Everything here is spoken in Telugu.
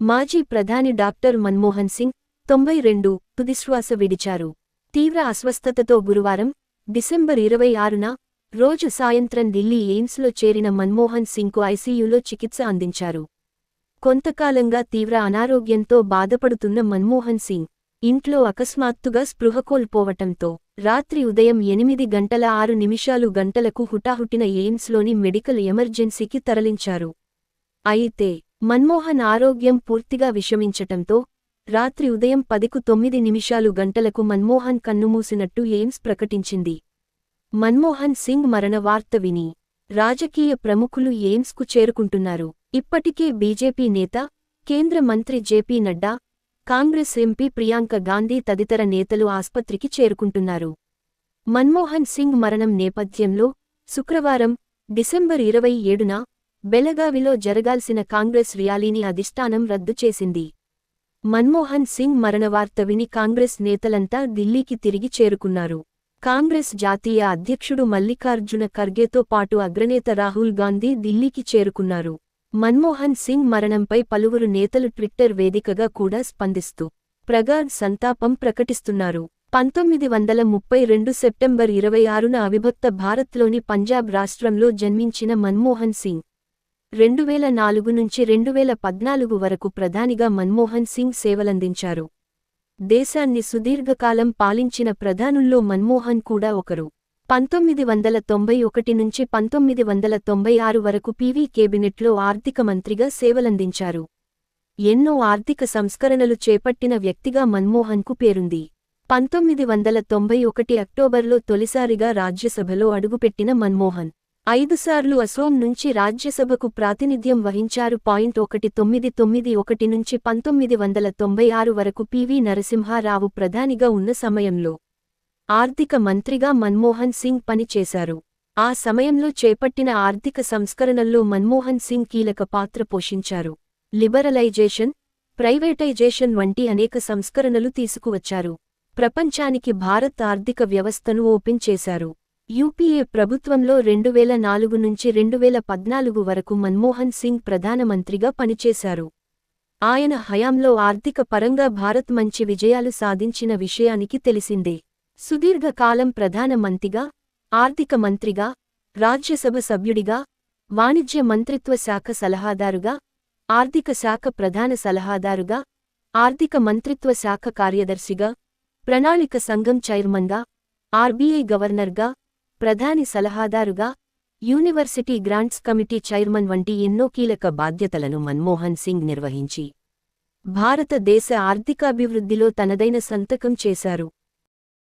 మాజీ ప్రధాని డాక్టర్ మన్మోహన్ సింగ్ తొంభై రెండు తుదిశ్వాస విడిచారు. తీవ్ర అస్వస్థతతో గురువారం డిసెంబర్ ఇరవై ఆరున రోజు సాయంత్రం ఢిల్లీ ఎయిమ్స్లో చేరిన మన్మోహన్ సింగ్కు ఐసీయూలో చికిత్స అందించారు. కొంతకాలంగా తీవ్ర అనారోగ్యంతో బాధపడుతున్న మన్మోహన్ సింగ్ ఇంట్లో అకస్మాత్తుగా స్పృహ కోల్పోవటంతో రాత్రి ఉదయం ఎనిమిది గంటల ఆరు నిమిషాలు గంటలకు హుటాహుటిన ఎయిమ్స్లోని మెడికల్ ఎమర్జెన్సీకి తరలించారు. అయితే మన్మోహన్ ఆరోగ్యం పూర్తిగా విషమించటంతో రాత్రి ఉదయం పదికు తొమ్మిది నిమిషాలు గంటలకు మన్మోహన్ కన్నుమూసినట్టు ఎయిమ్స్ ప్రకటించింది. మన్మోహన్ సింగ్ మరణ వార్త విని రాజకీయ ప్రముఖులు ఎయిమ్స్కు చేరుకుంటున్నారు. ఇప్పటికే బీజేపీ నేత కేంద్ర మంత్రి జేపీ నడ్డా కాంగ్రెస్ ఎంపీ ప్రియాంక గాంధీ తదితర నేతలు ఆస్పత్రికి చేరుకుంటున్నారు. మన్మోహన్ సింగ్ మరణం నేపథ్యంలో శుక్రవారం డిసెంబర్ ఇరవై ఏడున బెలగావిలో జరగాల్సిన కాంగ్రెస్ ర్యాలీని అధిష్టానం రద్దు చేసింది. మన్మోహన్ సింగ్ మరణవార్త విని కాంగ్రెస్ నేతలంతా ఢిల్లీకి తిరిగి చేరుకున్నారు. కాంగ్రెస్ జాతీయ అధ్యక్షుడు మల్లికార్జున ఖర్గేతో పాటు అగ్రనేత రాహుల్ గాంధీ ఢిల్లీకి చేరుకున్నారు. మన్మోహన్ సింగ్ మరణంపై పలువురు నేతలు ట్విట్టర్ వేదికగా కూడా స్పందిస్తూ ప్రగాఢ్ సంతాపం ప్రకటిస్తున్నారు. పంతొమ్మిది వందల ముప్పై రెండు సెప్టెంబర్ ఇరవై ఆరున అవిభక్త భారత్లోని పంజాబ్ రాష్ట్రంలో జన్మించిన మన్మోహన్ సింగ్ రెండువేల నాలుగు నుంచి రెండువేల పద్నాలుగు వరకు ప్రధానిగా మన్మోహన్ సింగ్ సేవలందించారు. దేశాన్ని సుదీర్ఘకాలం పాలించిన ప్రధానుల్లో మన్మోహన్ కూడా ఒకరు. పంతొమ్మిది వందల తొంభై ఒకటి నుంచి పంతొమ్మిది వందల తొంభై ఆరు వరకు పీవీ కేబినెట్లో ఆర్థిక మంత్రిగా సేవలందించారు. ఎన్నో ఆర్థిక సంస్కరణలు చేపట్టిన వ్యక్తిగా మన్మోహన్కు పేరుంది. పంతొమ్మిది వందల తొంభై ఒకటి అక్టోబర్లో తొలిసారిగా రాజ్యసభలో అడుగుపెట్టిన మన్మోహన్ ఐదుసార్లు అసోం నుంచి రాజ్యసభకు ప్రాతినిధ్యం వహించారు పాయింట్ ఒకటి తొమ్మిది తొమ్మిది ఒకటి నుంచి పంతొమ్మిది వందల తొంభై ఆరు వరకు పివి నరసింహారావు ప్రధానిగా ఉన్న సమయంలో ఆర్థిక మంత్రిగా మన్మోహన్ సింగ్ పనిచేశారు. ఆ సమయంలో చేపట్టిన ఆర్థిక సంస్కరణల్లో మన్మోహన్ సింగ్ కీలక పాత్ర పోషించారు. లిబరలైజేషన్ ప్రైవేటైజేషన్ వంటి అనేక సంస్కరణలు తీసుకువచ్చారు. ప్రపంచానికి భారత్ ఆర్థిక వ్యవస్థను ఓపెన్ చేశారు. యూపీఏ ప్రభుత్వంలో రెండువేల నాలుగు నుంచి రెండువేల పద్నాలుగు వరకు మన్మోహన్ సింగ్ ప్రధానమంత్రిగా పనిచేశారు. ఆయన హయాంలో ఆర్థిక పరంగా భారత్ మంచి విజయాలు సాధించిన విషయానికి తెలిసిందే. సుదీర్ఘకాలం ప్రధానమంత్రిగా ఆర్థిక మంత్రిగా రాజ్యసభ సభ్యుడిగా వాణిజ్య మంత్రిత్వ శాఖ సలహాదారుగా ఆర్థిక శాఖ ప్రధాన సలహాదారుగా ఆర్థిక మంత్రిత్వ శాఖ కార్యదర్శిగా ప్రణాళిక సంఘం చైర్మన్గా ఆర్బీఐ గవర్నర్గా ప్రధాని సలహాదారుగా యూనివర్సిటీ గ్రాంట్స్ కమిటీ చైర్మన్ వంటి ఎన్నో కీలక బాధ్యతలను మన్మోహన్ సింగ్ నిర్వహించి భారతదేశ ఆర్థికాభివృద్ధిలో తనదైన సంతకం చేశారు.